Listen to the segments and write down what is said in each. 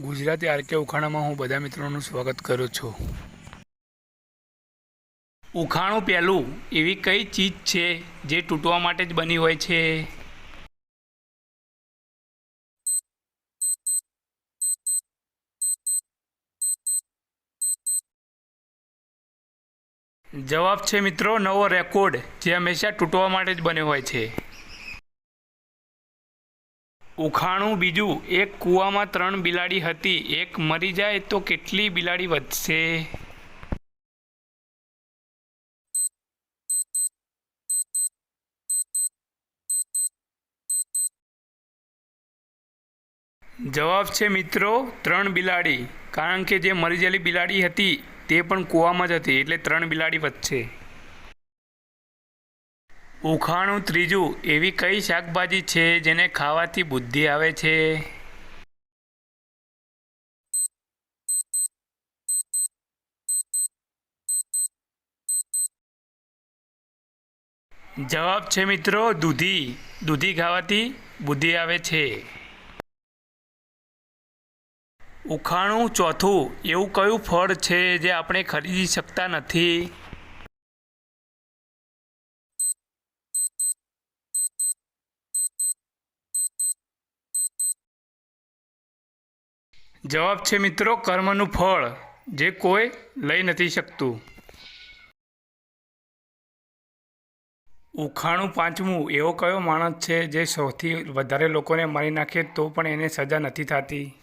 Gujarati RK ઉખાણામાં હું બધા મિત્રોનું સ્વાગત કરું છું. ઉખાણું પહેલું એવી કઈ ચીજ છે જે તૂટવા માટે જ બની હોય છે? જવાબ છે મિત્રો, નવો રેકોર્ડ જે હંમેશા તૂટવા માટે જ બન્યો હોય છે. ઉખાણું બીજું, એક કૂવામાં ત્રણ બિલાડી હતી, એક મરી જાય તો કેટલી બિલાડી વધશે? જવાબ છે મિત્રો, ત્રણ બિલાડી. કારણ કે જે મરી ગયેલી બિલાડી હતી, તે પણ કૂવામાં જ હતી, એટલે ત્રણ બિલાડી વધશે. ઉખાણું ત્રીજું, એવી કઈ શાકભાજી છે જેને ખાવાથી બુદ્ધિ આવે છે? જવાબ છે મિત્રો દૂધી. દૂધી ખાવાથી બુદ્ધિ આવે છે. ઉખાણું ચોથું, એવું કયું ફળ છે જે આપણે ખરીદી શકતા નથી? જવાબ છે મિત્રો કર્મનું ફળ, જે કોઈ લઈ નથી શકતું. ઉખાણું પાંચમું, એવો કયો માણસ છે જે સૌથી વધારે લોકોને મારી નાખે તો પણ એને સજા નથી થતી?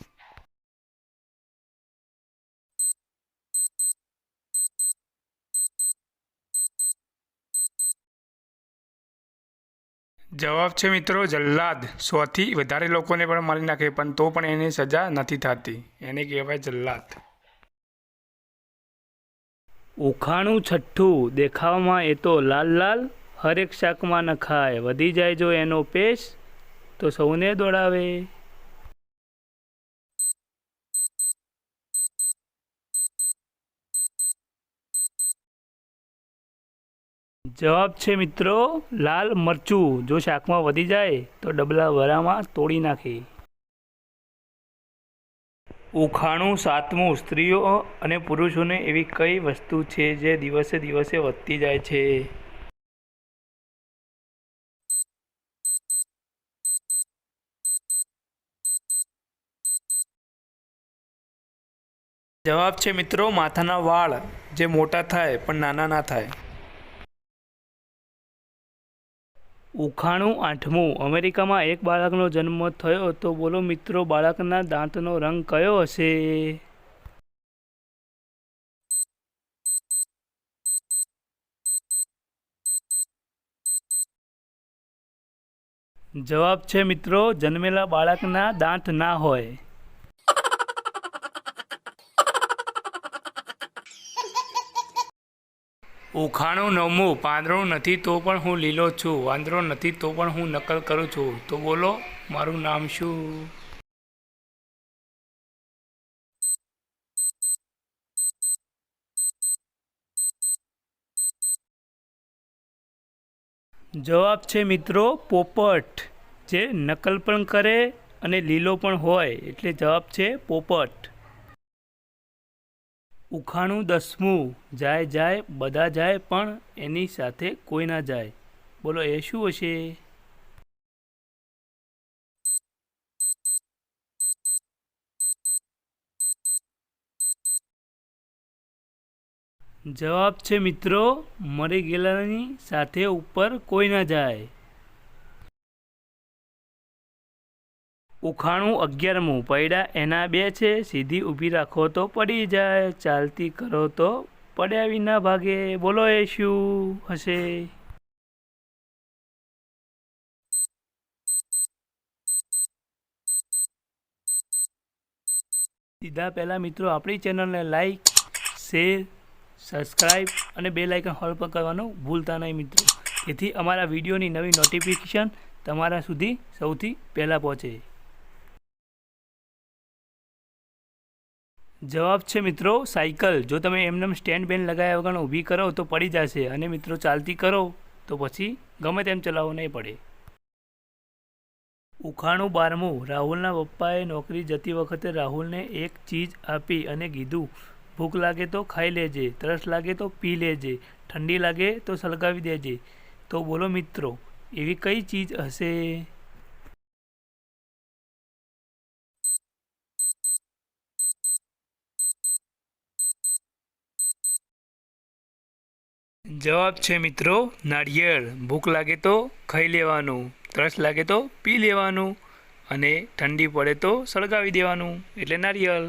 જવાબ છે મિત્રો જલ્લાદ. સોથી વધારે લોકોને પણ મારી નાખે, પણ તો પણ એની સજા નથી થતી. એને કહેવાય જલ્લાદ. ઉખાણું છઠ્ઠું. દેખાવમાં એ તો લાલ લાલ, હરેક શાકમાં નખાય. વધી જાય જો એનો પેશ, તો સૌને દોડાવે. જવાબ છે મિત્રો, લાલ મરચું. જો શાકમાં વધી જાય, તો ડબલા વરામાં તોડી નાખે. ઉખાણું સાતમું. સ્ત્રીઓ અને પુરુષોને એવી કઈ વસ્તુ છે જે દિવસે દિવસે વધતી જાય છે? જવાબ છે મિત્રો, માથાના વાળ. જે મોટા થાય, પણ નાના ના થાય. ઉખાણું આઠમું. અમેરિકામાં એક બાળકનો જન્મ થયો તો બોલો મિત્રો, બાળકના દાંતનો રંગ કયો હશે? જવાબ છે મિત્રો, જન્મેલા બાળકના દાંત ના હોય. ઉખાણું નવમું પાંદડું નથી તો પણ હું લીલો છું, વાંદરો નથી તો પણ હું નકલ કરું છું. તો બોલો, મારું નામ શું? જવાબ છે મિત્રો, પોપટ. જે નકલ પણ કરે અને લીલો પણ હોય, એટલે જવાબ છે પોપટ. ઉખાણું દસમું. જાય જાય, બધા જાય, પણ એની સાથે કોઈ ના જાય. બોલો, એ શું હશે? જવાબ છે મિત્રો, મરી ગયેલાની સાથે ઉપર કોઈ ના જાય. ઉખાણું અગિયારમું પૈડા એના બે છે, સીધી ઊભી રાખો તો પડી જાય, ચાલતી કરો તો પડ્યા વિના ભાગે, બોલો એ શું હશે? સીધા પહેલાં મિત્રો આપણી ચેનલને લાઈક, શેર સબસ્ક્રાઈબ અને બે લાઇકન હોલ પર કરવાનું ભૂલતા નહીં મિત્રો. જેથી અમારા વિડીયોની નવી નોટિફિકેશન તમારા સુધી સૌથી પહેલાં પહોંચે. જવાબ છે મિત્રો, સાયકલ. જો તમે એમનેમ સ્ટેન્ડ બેન લગાવ્યા વગર ઊભી કરો તો પડી જશે. અને મિત્રો, ચાલતી કરો તો પછી ગમે તેમ ચલાવવું નહીં પડે. ઉખાણું બારમું. રાહુલના પપ્પાએ નોકરી જતી વખતે રાહુલને એક ચીજ આપી અને કીધું, ભૂખ લાગે તો ખાઈ લેજે, તરસ લાગે તો પી લેજે, ઠંડી લાગે તો સળગાવી દેજે. તો બોલો મિત્રો, એવી કઈ ચીજ હશે? જવાબ છે મિત્રો, નાળિયેર. ભૂખ લાગે તો ખાઈ લેવાનું, તરસ લાગે તો પી લેવાનું અને ઠંડી પડે તો સળગાવી દેવાનું. એટલે નારિયેળ